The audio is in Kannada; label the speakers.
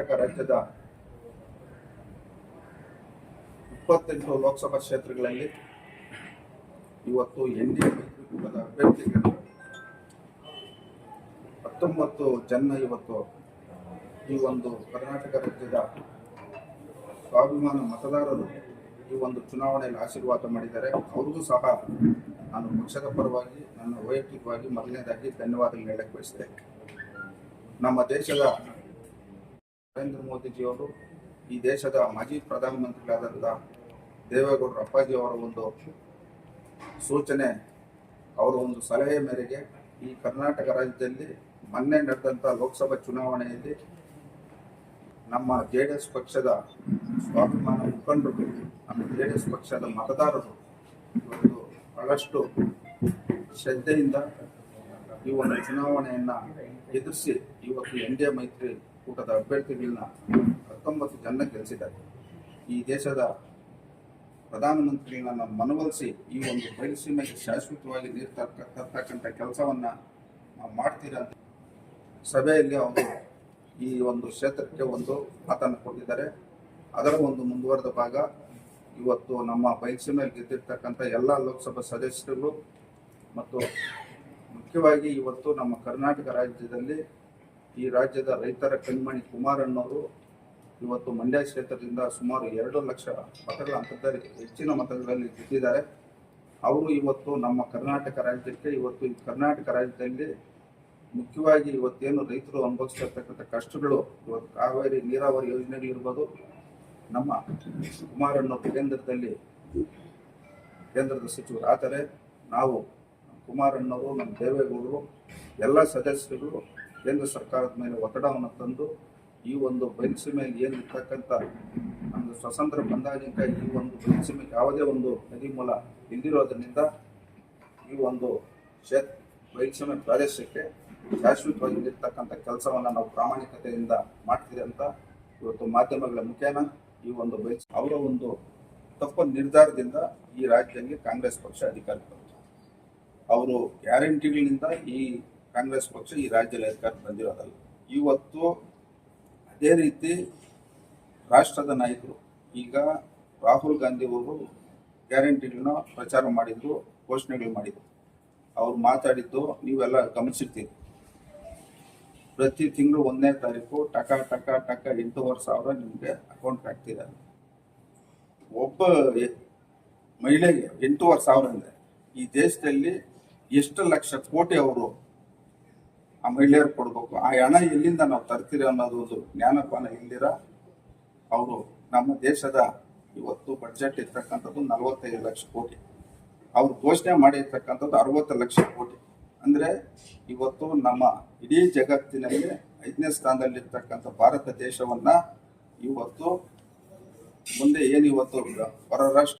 Speaker 1: ಕರ್ನಾಟಕ ರಾಜ್ಯದ ಇಪ್ಪತ್ತೆಂಟು ಲೋಕಸಭಾ ಕ್ಷೇತ್ರಗಳಲ್ಲಿ ಇವತ್ತು ಎನ್ ಡಿ ಮೈತ್ರಿಕೂಟದ ಅಭ್ಯರ್ಥಿಗಳು. ಹತ್ತೊಂಬತ್ತು ಜನ ಇವತ್ತು ಈ ಒಂದು ಕರ್ನಾಟಕ ರಾಜ್ಯದ ಸ್ವಾಭಿಮಾನ ಮತದಾರರು ಈ ಒಂದು ಚುನಾವಣೆಯಲ್ಲಿ ಆಶೀರ್ವಾದ ಮಾಡಿದ್ದಾರೆ. ಅವ್ರಿಗೂ ಸಹ ನಾನು ಪಕ್ಷದ ಪರವಾಗಿ, ನನ್ನ ವೈಯಕ್ತಿಕವಾಗಿ ಮೊದಲನೇದಾಗಿ ಧನ್ಯವಾದಗಳು ಹೇಳಕ್ಕೆ ಬಯಸ್ತೇನೆ. ನಮ್ಮ ದೇಶದ ನರೇಂದ್ರ ಮೋದಿಜಿಯವರು ಈ ದೇಶದ ಮಾಜಿ ಪ್ರಧಾನಮಂತ್ರಿಗಳಾದಂಥ ದೇವೇಗೌಡರ ಅಪ್ಪಾಜಿ ಅವರ ಒಂದು ಸೂಚನೆ, ಅವರ ಒಂದು ಸಲಹೆ ಮೇರೆಗೆ ಈ ಕರ್ನಾಟಕ ರಾಜ್ಯದಲ್ಲಿ ಮೊನ್ನೆ ನಡೆದಂಥ ಲೋಕಸಭಾ ಚುನಾವಣೆಯಲ್ಲಿ ನಮ್ಮ ಜೆ ಡಿ ಎಸ್ ಪಕ್ಷದ ಸ್ವಾಭಿಮಾನ ಮುಖಂಡರು ನಮ್ಮ ಜೆ ಡಿ ಎಸ್ ಪಕ್ಷದ ಮತದಾರರು ಇವತ್ತು ಬಹಳಷ್ಟು ಶ್ರದ್ಧೆಯಿಂದ ಈ ಒಂದು ಚುನಾವಣೆಯನ್ನು ಎದುರಿಸಿ ಇವತ್ತು ಎನ್ ಡಿ ಎ ಮೈತ್ರಿ ಕೂಟದ ಅಭ್ಯರ್ಥಿಗಳನ್ನ ಹತ್ತೊಂಬತ್ತು ಜನ ಗೆಲ್ಲಿಸಿದ್ದಾರೆ ಈ ದೇಶದ ಪ್ರಧಾನಮಂತ್ರಿಗಳನ್ನ ಮನವೊಲಿಸಿ ಈ ಒಂದು ಬಯಲುಸೀಮೆಗೆ ಶಾಶ್ವತವಾಗಿ ನೀರು ತರ್ಕ, ತರ್ತಕ್ಕಂಥ ಕೆಲಸವನ್ನ ನಾವು ಮಾಡ್ತೀರಾ ಸಭೆಯಲ್ಲಿ ಅವರು ಈ ಒಂದು ಕ್ಷೇತ್ರಕ್ಕೆ ಒಂದು ಮಾತನ್ನು ಕೊಟ್ಟಿದ್ದಾರೆ. ಅದರ ಒಂದು ಮುಂದುವರೆದ ಭಾಗ, ಇವತ್ತು ನಮ್ಮ ಬಯಲುಸೀಮೆಯಲ್ಲಿ ಗೆದ್ದಿರ್ತಕ್ಕಂಥ ಎಲ್ಲ ಲೋಕಸಭಾ ಸದಸ್ಯರು ಮತ್ತು ಮುಖ್ಯವಾಗಿ ಇವತ್ತು ನಮ್ಮ ಕರ್ನಾಟಕ ರಾಜ್ಯದಲ್ಲಿ ಈ ರಾಜ್ಯದ ರೈತರ ಕಣ್ಮಣಿ ಕುಮಾರ್ ಅನ್ನೋರು ಇವತ್ತು ಮಂಡ್ಯ ಕ್ಷೇತ್ರದಿಂದ ಸುಮಾರು ಎರಡು ಲಕ್ಷ ಮತಗಳ ಅಂತರದಲ್ಲಿ ಹೆಚ್ಚಿನ ಮತಗಳಲ್ಲಿ ಗೆದ್ದಿದ್ದಾರೆ. ಅವರು ಇವತ್ತು ನಮ್ಮ ಕರ್ನಾಟಕ ರಾಜ್ಯಕ್ಕೆ, ಇವತ್ತು ಈ ಕರ್ನಾಟಕ ರಾಜ್ಯದಲ್ಲಿ ಮುಖ್ಯವಾಗಿ ಇವತ್ತೇನು ರೈತರು ಅನುಭವಿಸ್ತಿರ್ತಕ್ಕಂಥ ಕಷ್ಟಗಳು, ಇವತ್ತು ಕಾವೇರಿ ನೀರಾವರಿ ಯೋಜನೆಗಳಿರ್ಬೋದು ನಮ್ಮ ಕುಮಾರಣ್ಣವರು ಕೇಂದ್ರದಲ್ಲಿ ಕೇಂದ್ರದ ಸಚಿವರು ಆದರೆ ನಾವು ಕುಮಾರಣ್ಣವರು ನಮ್ಮ ದೇವೇಗೌಡರು, ಎಲ್ಲ ಸದಸ್ಯರು ಕೇಂದ್ರ ಸರ್ಕಾರದ ಮೇಲೆ ಒತ್ತಡವನ್ನು ತಂದು ಈ ಒಂದು ಮೇಲೆ ಏನು ಇರ್ತಕ್ಕಂಥ ಒಂದು ಸ್ವತಂತ್ರ ಬಂದಾಗಿಂತ ಈ ಒಂದು ಬಯಲುಸೀಮೆಗೆ ಯಾವುದೇ ಒಂದು ನದಿ ಮೂಲ ಇಲ್ದಿರೋದ್ರಿಂದ ಈ ಒಂದು ಕ್ಷೇತ್ರ ಬಯಲುಸೀಮೆ ಪ್ರದೇಶಕ್ಕೆ ಶಾಶ್ವತವಾಗಿ ಇರ್ತಕ್ಕಂಥ ಕೆಲಸವನ್ನು ನಾವು ಪ್ರಾಮಾಣಿಕತೆಯಿಂದ ಮಾಡ್ತೀವಿ ಅಂತ ಇವತ್ತು ಮಾಧ್ಯಮಗಳ ಮುಖೇನ ಈ ಒಂದು ಬಯಲು ಅವರ ಒಂದು ತಪ್ಪು ನಿರ್ಧಾರದಿಂದ ಈ ರಾಜ್ಯದಲ್ಲಿ ಕಾಂಗ್ರೆಸ್ ಪಕ್ಷ ಅಧಿಕಾರಕ್ಕೆ ಬಂತು. ಅವರು ಗ್ಯಾರಂಟಿಗಳಿಂದ ಈ ಕಾಂಗ್ರೆಸ್ ಪಕ್ಷ ಈ ರಾಜ್ಯದಲ್ಲಿ ಅಧಿಕಾರಕ್ಕೆ ಬಂದಿರೋದಲ್ಲ. ಇವತ್ತು ಅದೇ ರೀತಿ ರಾಷ್ಟ್ರದ ನಾಯಕರು, ಈಗ ರಾಹುಲ್ ಗಾಂಧಿ ಅವರು ಗ್ಯಾರಂಟಿಗಳನ್ನ ಪ್ರಚಾರ ಮಾಡಿದ್ರು, ಘೋಷಣೆಗಳು ಮಾಡಿದ್ರು. ಅವ್ರು ಮಾತಾಡಿದ್ದು ನೀವೆಲ್ಲ ಗಮನಿಸಿರ್ತೀರಿ. ಪ್ರತಿ ತಿಂಗಳು ಒಂದನೇ ತಾರೀಕು ಟಕ ಟಕ ಟಕ ಎಂಟೂವರೆ ಸಾವಿರ ನಿಮಗೆ ಅಕೌಂಟ್ ಹಾಕ್ತಿದ್ದಾರೆ ಒಬ್ಬ ಮಹಿಳೆಗೆ ಎಂಟೂವರೆ ಸಾವಿರ ಅಂದರೆ ಈ ದೇಶದಲ್ಲಿ ಎಷ್ಟು ಲಕ್ಷ ಕೋಟಿ ಅವರು ಆ ಮಹಿಳೆಯರು ಕೊಡಬೇಕು. ಆ ಹಣ ಎಲ್ಲಿಂದ ನಾವು ತರ್ತೀರಿ ಅನ್ನೋದು ಒಂದು ಜ್ಞಾನಪಾನ ಇಲ್ದಿರ ಅವರು ನಮ್ಮ ದೇಶದ ಇವತ್ತು ಬಡ್ಜೆಟ್ ಇರ್ತಕ್ಕಂಥದ್ದು ನಲವತ್ತೈದು ಲಕ್ಷ ಕೋಟಿ. ಅವ್ರು ಘೋಷಣೆ ಮಾಡಿರ್ತಕ್ಕಂಥದ್ದು ಅರವತ್ತು ಲಕ್ಷ ಕೋಟಿ. ಅಂದ್ರೆ ಇವತ್ತು ನಮ್ಮ ಇಡೀ ಜಗತ್ತಿನಲ್ಲಿ ಐದನೇ ಸ್ಥಾನದಲ್ಲಿರ್ತಕ್ಕಂಥ ಭಾರತ ದೇಶವನ್ನ ಇವತ್ತು ಮುಂದೆ ಏನು ಇವತ್ತು ಹೊರ ರಾಷ್ಟ್ರ